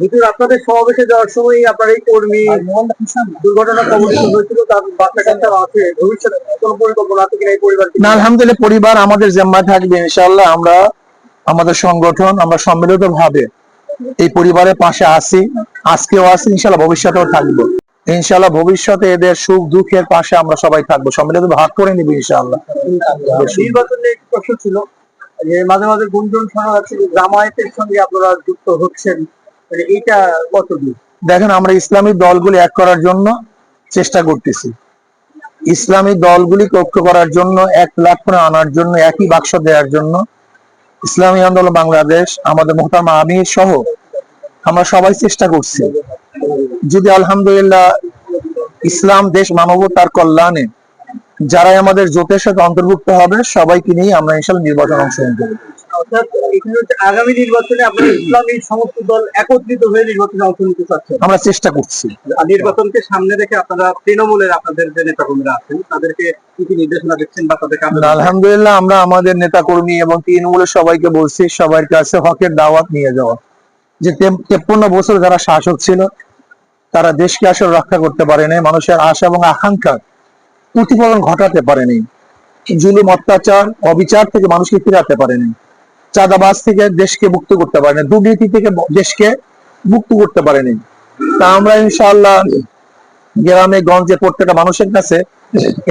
হুজুর আপনাদের সমাবেশে যাওয়ার সময় আপনার এই কর্মী দুর্ঘটনা কবলিত হয়েছিল তার বাচ্চা কাচ্চা আছে। ভবিষ্যতে কোনো পরিকল্পনা আছে কিনা এই পরিবারকে না আলহামদুলিল্লাহ পরিবার আমাদের জিম্মায় থাকবে ইনশাআল্লাহ আমরা আমাদের সংগঠন আমরা সম্মিলিত ভাবে এই পরিবারের পাশে আছি আজকেও আছি ইনশাআল্লাহ ভবিষ্যতেও থাকব। ইনশাআল্লাহ ভবিষ্যতে এদের সুখ দুঃখের পাশে আমরা সবাই থাকব সম্মিলিত ভাগ করে নিব ইনশাআল্লাহ। নির্বাচন নিয়ে একটু প্রশ্ন ছিল যে মাঝে মাঝে গুঞ্জন শোনা যাচ্ছে জামায়াতের সঙ্গে আপনারা যুক্ত হচ্ছেন। মানে কতদূর দেখেন, আমরা ইসলামী দলগুলি এক করার জন্য চেষ্টা করতেছি। ইসলামী করার জন্য, এক প্ল্যাটফর্মে আনার জন্য, একই বাক্স দেওয়ার জন্য ইসলামী আন্দোলন বাংলাদেশ, আমাদের মোহতামা আমির সহ আমরা সবাই চেষ্টা করছি। যদি আলহামদুলিল্লাহ ইসলাম, দেশ, মানবতার কল্যাণে যারাই আমাদের জোটের সাথে অন্তর্ভুক্ত হবে, সবাইকে নিয়ে আমরা ইনশাল্লাহ নির্বাচন অংশগ্রহণ করব। অর্থাৎ এখানে হচ্ছে আগামী নির্বাচনে আপনারা ইসলামী সমস্ত দল একত্রিত হয়ে নির্বাচনে অংশ নিতে চাচ্ছেন। আমরা চেষ্টা করছি। নির্বাচনকে সামনে রেখে আপনারা তৃণমূলের আপনাদের যে নেতাকর্মীরা আছেন তাদেরকে কি কি নির্দেশনা দিচ্ছেন বা তাদেরকে আলহামদুলিল্লাহ আমরা আমাদের নেতা কর্মী এবং তৃণমূলের সবাইকে বলছি সবার কাছে হকের দাওয়াত নিয়ে যাওয়া। যে তেপ্পন্ন বছর যারা শাসক ছিল তারা দেশকে আসলে রক্ষা করতে পারেনি। মানুষের আশা এবং আকাঙ্ক্ষা প্রতিফলন ঘটাতে পারেনি। জুলুম অত্যাচার অবিচার থেকে মানুষকে ফিরাতে পারেনি। চাঁদাবাজ থেকে দেশকে মুক্ত করতে পারেনি, দুর্নীতি থেকে দেশকে মুক্ত করতে পারেনি। তা আমরা ইনশাআল্লাহ গ্রামে, গঞ্জে প্রত্যেকটা মানুষের কাছে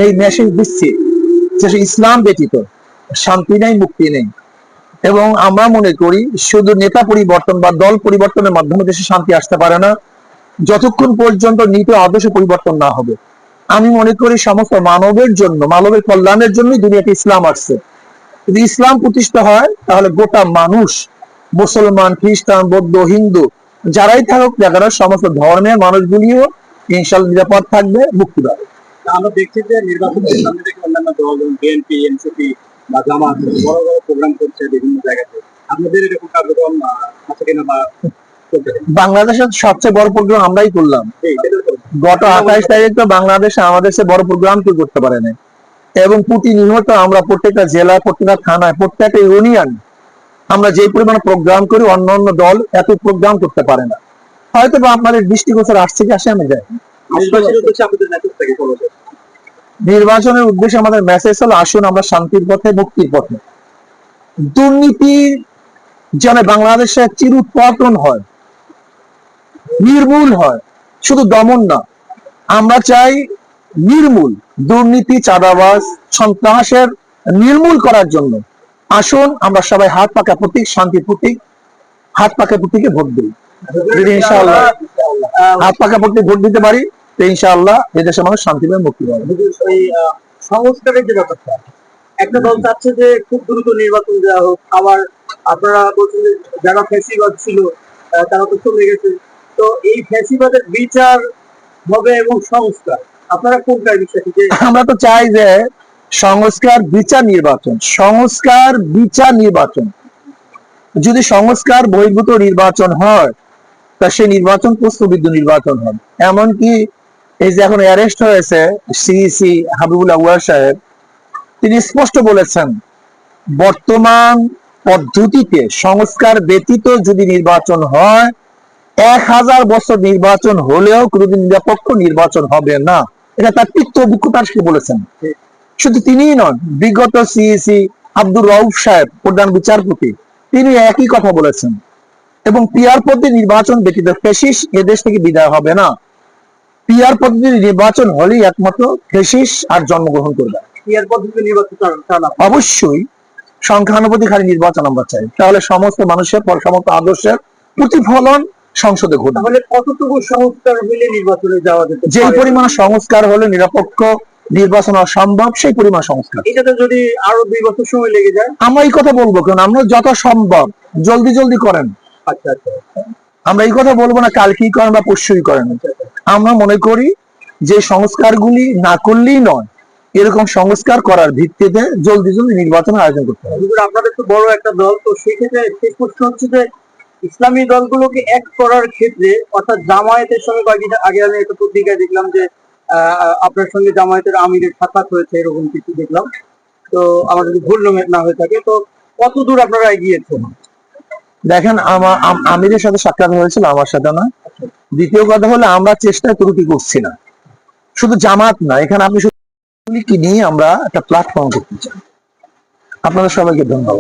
এই মেসেজ দিচ্ছি যে ইসলাম ব্যতীত শান্তি নেই, মুক্তি নেই। এবং আমরা মনে করি শুধু নেতা পরিবর্তন বা দল পরিবর্তনের মাধ্যমে দেশে শান্তি আসতে পারে না, যতক্ষণ পর্যন্ত নীতি আদর্শ পরিবর্তন না হবে। আমি মনে করি সমস্ত মানবের জন্য, মানবের কল্যাণের জন্যই দুনিয়াতে ইসলাম আসছে। যদি ইসলাম প্রতিষ্ঠা হয় তাহলে গোটা মানুষ মুসলমান খ্রিস্টান বৌদ্ধ হিন্দু যারাই থাকুক না কেন সমস্ত ধর্মের মানুষগুলিও ইনশাল্লাহ নিরাপদ থাকবে মুক্তি পাবে। আমরা দেখছি যে নির্বাচনের সামনে থেকে অন্যান্য দল বিএনপি এনসিপি বা জামাত বড় বড় প্রোগ্রাম করছে বিভিন্ন জায়গাতে। আপনাদের এরকম কার্যক্রম আছে কিনা বা বাংলাদেশের সবচেয়ে বড় প্রোগ্রাম আমরাই করলাম। গত আঠাইশ তারিখ তো বাংলাদেশে আমাদের সে বড় প্রোগ্রাম কেউ করতে পারে না এবং প্রতিনিয়ত আমরা প্রত্যেকটা জেলায় প্রত্যেকটা থানায় প্রত্যেকটা ইউনিয়ন আমরা যে পরিমাণ প্রোগ্রাম করি অন্য অন্য দল এত প্রোগ্রাম করতে পারে না। হয়তো বা আপনাদের দৃষ্টিগোচর আসছে কি আসে আমি যাই নির্বাচনের উদ্দেশ্যে আমাদের মেসেজ হলো আসুন আমরা শান্তির পথে মুক্তির পথে। দুর্নীতির যেন বাংলাদেশে চিরুৎপাদন হয় নির্মূল হয় শুধু দমন না আমরা চাই নির্মূল দুর্নীতি, চাঁদাবাজ, সন্ত্রাসের নির্মূল করার জন্য আসুন আমরা সবাই হাত পাকা প্রতীক, শান্তি প্রতীক, হাত পাকা প্রতীকে ভোট দিই। যদি ইনশাআল্লাহ হাত পাকা প্রতীক, ভোট দিতে পারি, তো ইনশাআল্লাহ এদেশের মানুষ শান্তিময় মুক্তি পাবে। সংস্কারের যে ব্যাপারটা, একটা দল চাচ্ছে যে খুব দ্রুত নির্বাচন দেওয়া হোক। আবার আপনারা বলছেন যারা ফ্যাসিবাদ ছিল তারা তো চলে গেছে। তো এই ফ্যাসিবাদের বিচার হবে এবং সংস্কার। আপনারা কোনটার বিশ্বাসী আমরা তো চাই যে সংস্কার, বিচার, নির্বাচন। সংস্কার, বিচার, নির্বাচন। যদি সংস্কার বহির্ভূত নির্বাচন হয়, তা সেই নির্বাচন প্রশ্নবিদ্ধ নির্বাচন হবে। এমনকি এই যে এখন অ্যারেস্ট হয়েছে সিইসি হাবিবুল আউয়ার সাহেব, তিনি স্পষ্ট বলেছেন, বর্তমান পদ্ধতিতে সংস্কার ব্যতীত যদি নির্বাচন হয়, এক হাজার বছর নির্বাচন হলেও কোনোদিন নিরপেক্ষ নির্বাচন হবে না। এটা তার তিক্ত অভিজ্ঞতার সাথে বলেছেন? শুধু তিনিই নন বিগত সিইসি আব্দুর রউফ সাহেব প্রধান বিচারপতি তিনি একই কথা বলেছেন। এবং পিয়ার পদ্ধতি নির্বাচন ব্যতীত ফেসিস এদেশ থেকে বিদায় হবে না। পিয়ার পদ্ধতির নির্বাচন হলেই একমাত্র ফেসিস আর জন্মগ্রহণ করবে। পিয়ার পদ্ধতিতে নির্বাচন? অবশ্যই সংখ্যানুপাতিক নির্বাচন আমরা চাই। তাহলে সমস্ত মানুষের পর সমস্ত আদর্শের প্রতিফলন সংসদে ঘটবে। তাহলে কতটুকু সংস্কার হলে নির্বাচনে যাওয়া যেতে যে পরিমাণ সংস্কার হলে নিরপেক্ষ নির্বাচন হওয়া সম্ভব সেই পরিমাণ সংস্কার। এটাতে যদি আরও দুই বছর সময় লেগে যায়। আমরা এই কথা বলব কেন? আমরা যত সম্ভব জলদি জলদি করেন। আচ্ছা আচ্ছা আমরা এই কথা বলব না কালকেই করেন বা পরশুই করেন। আমরা মনে করি যে সংস্কারগুলি না করলেই নয় এরকম সংস্কার করার ভিত্তিতে জলদি জলদি নির্বাচনের আয়োজন করতে হবে। আপনাদের তো বড় একটা দল তো সেক্ষেত্রে শেষ প্রশ্ন হচ্ছে যে ইসলামী দলগুলোকে এক করার ক্ষেত্রে অর্থাৎ জামায়াতের সঙ্গে কয়েকদিন আগে আমি একটা পত্রিকায় দেখলাম যে আপনার সঙ্গে জামায়াতের আমিরের সাক্ষাৎ হয়েছে এরকম কিছু দেখলাম। তো আমার যদি ভুল না- না হয়ে থাকে তো কত দূর আপনারা এগিয়েছেন? দেখেন আমার আমিরের সাথে সাক্ষাৎ হয়েছিল আমার সাথে না। দ্বিতীয় কথা হলো আমরা চেষ্টায় ত্রুটি করছি না। শুধু জামাত না এখানে আপনি শুধু কি নিয়ে আমরা একটা প্ল্যাটফর্ম করতে চাই। আপনাদের সবাইকে ধন্যবাদ।